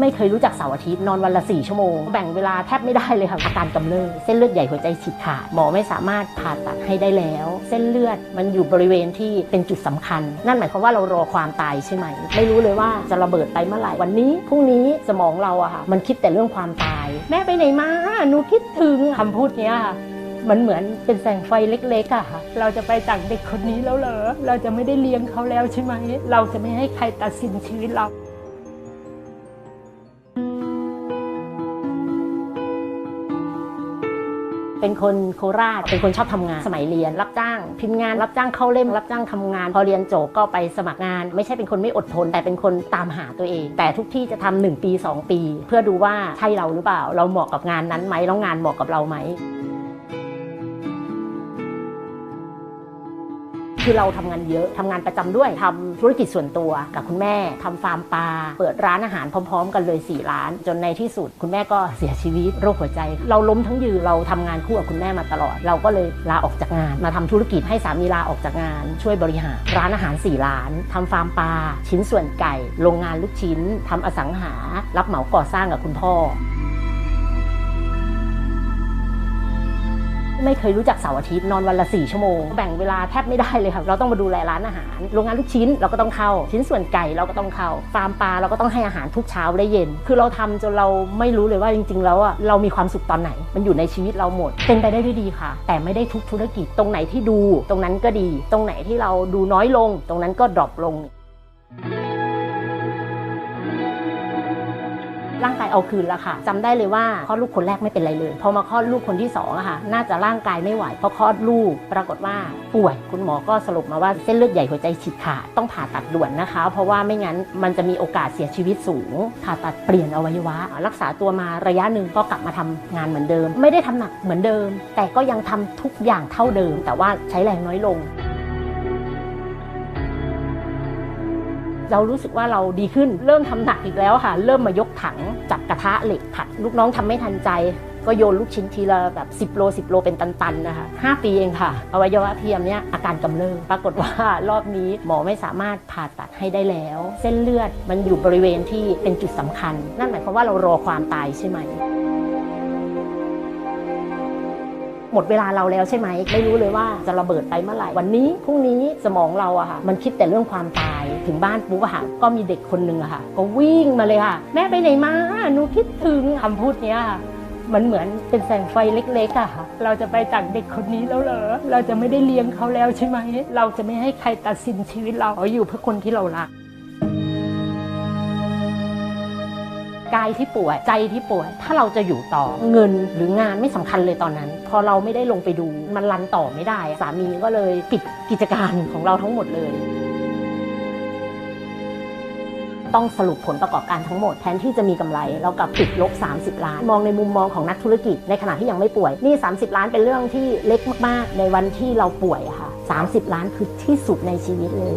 ไม่เคยรู้จักเสาร์อาทิตย์นอนวันละ4ชั่วโมง แบ่งเวลาแทบไม่ได้เลยค่ะอาการกำเริบเส้นเลือดใหญ่หัวใจฉีกขาดหมอไม่สามารถผ่าตัดให้ได้แล้ว เส้นเลือดมันอยู่บริเวณที่เป็นจุดสำคัญ นั่นหมายความว่าเรารอความตายใช่ไหม ไม่รู้เลยว่าจะระเบิดไปเมื่อไหร่วันนี้พรุ่งนี้สมองเราอะค่ะมันคิดแต่เรื่องความตาย แม่ไปไหนมาหนูคิดถึงคำพูดเนี้ยมันเหมือนเป็นแสงไฟเล็กๆอะค่ะ เราจะไปจากเด็กคนนี้แล้วเหรอ เราจะไม่ได้เลี้ยงเขาแล้วใช่ไหม เราจะไม่ให้ใครตัดสินชีวิตเรา เป็นคนโคราช เป็นคนชอบทำงาน สมัยเรียน รับจ้าง พิมพ์งาน รับจ้างเข้าเล่ม รับจ้างทำงาน พอเรียนจบก็ไปสมัครงาน ไม่ใช่เป็นคนไม่อดทน แต่เป็นคนตามหาตัวเอง แต่ทุกที่จะทำหนึ่งปี 2 ปี เพื่อดูว่าใช่เราหรือเปล่า เราเหมาะกับงานนั้นไหมแล้วงานเหมาะกับเราไหม คือเราทำงานเยอะทำงานประจำด้วยทำธุรกิจส่วนตัวกับคุณแม่ทำฟาร์มปลาเปิดร้านอาหารพร้อม ๆ กันเลย 4 ร้าน จนในที่สุด คุณแม่ก็เสียชีวิตโรคหัวใจ เราล้มทั้งยืนเราทำงานคู่กับคุณแม่มาตลอด เราก็เลยลาออกจากงาน มาทำธุรกิจให้สามีลาออกจากงาน ช่วยบริหารร้านอาหาร 4 ร้านทำฟาร์มปลาชิ้นส่วนไก่ โรงงานลูกชิ้นทำอสังหา รับเหมาก่อสร้างกับคุณพ่อ ไม่เคยรู้จักเสาร์อาทิตย์นอนวันละ 4 ชั่วโมง แบ่งเวลาแทบไม่ได้เลยค่ะเราต้องมาดูแลร้านอาหาร โรงงานลูกชิ้นเราก็ต้องเข้า ชิ้นส่วนไก่เราก็ต้องเข้า ฟาร์มปลาเราก็ต้องให้อาหารทุกเช้าและเย็น คือเราทำจนเราไม่รู้เลยว่าจริง ๆ แล้วอะเรามีความสุขตอนไหน มันอยู่ในชีวิตเราหมด เป็นไปได้ด้วยดีค่ะ แต่ไม่ได้ทุกธุรกิจตรงไหนที่ดู ตรงนั้นก็ดี ตรงไหนที่เราดูน้อยลง ตรงนั้นก็ดรอปลง ร่างกายเอาคืนแล้วค่ะจำได้เลยว่าคลอดลูกคนแรกไม่เป็นไรเลย พอมาคลอดลูกคนที่สองอะค่ะ น่าจะร่างกายไม่ไหวเพราะคลอดลูกปรากฏว่าป่วย คุณหมอก็สรุปมาว่าเส้นเลือดใหญ่หัวใจฉีกขาดต้องผ่าตัดด่วนนะคะ เพราะว่าไม่งั้นมันจะมีโอกาสเสียชีวิตสูง ผ่าตัดเปลี่ยนอวัยวะ รักษาตัวมาระยะหนึ่งก็กลับมาทำงานเหมือนเดิม ไม่ได้ทำหนักเหมือนเดิม แต่ก็ยังทำทุกอย่างเท่าเดิม แต่ว่าใช้แรงน้อยลง เรารู้สึกว่าเราดีขึ้น เริ่มทำหนักอีกแล้วค่ะ เริ่มมายกถังจับกระทะเหล็กผัด ลูกน้องทำไม่ทันใจ ก็โยนลูกชิ้นทีละแบบ 10 โล 10 โลเป็นตันๆนะคะ5ปีเองค่ะอวัยวะเทียมเนี่ยอาการกำเริบปรากฏว่ารอบนี้หมอไม่สามารถผ่าตัดให้ได้แล้ว เส้นเลือดมันอยู่บริเวณที่เป็นจุดสำคัญ นั่นหมายความว่าเรารอความตายใช่ไหม หมดเวลาเราแล้วใช่ไหม ไม่รู้เลยว่าจะระเบิดไปเมื่อไหร่ วันนี้พรุ่งนี้สมองเราอะค่ะ มันคิดแต่เรื่องความตาย ถึงบ้านปุ๊บอะค่ะ ก็มีเด็กคนหนึ่งอะค่ะ ก็วิ่งมาเลยค่ะ แม่ไปไหนมา หนูคิดถึงคำพูดเนี้ยค่ะมันเหมือนเป็นแสงไฟเล็กๆอะค่ะ เราจะไปจากเด็กคนนี้แล้วเหรอ เราจะไม่ได้เลี้ยงเขาแล้วใช่ไหม เราจะไม่ให้ใครตัดสินชีวิตเราเขาอยู่เพื่อคนที่เรารัก กายที่ป่วยใจที่ป่วย ถ้าเราจะอยู่ต่อเงินหรืองานไม่สำคัญเลยตอนนั้น พอเราไม่ได้ลงไปดูมันรันต่อไม่ได้ สามีก็เลยปิดกิจการของเราทั้งหมดเลยต้องสรุปผลประกอบการทั้งหมดแทนที่จะมีกำไรเรากลับติดลบ 30 ล้าน มองในมุมมองของนักธุรกิจ ในขณะที่ยังไม่ป่วยนี่ 30 ล้านเป็นเรื่องที่เล็กมาก ๆ ในวันที่เราป่วยอะค่ะ 30 ล้านคือที่สุดในชีวิตเลย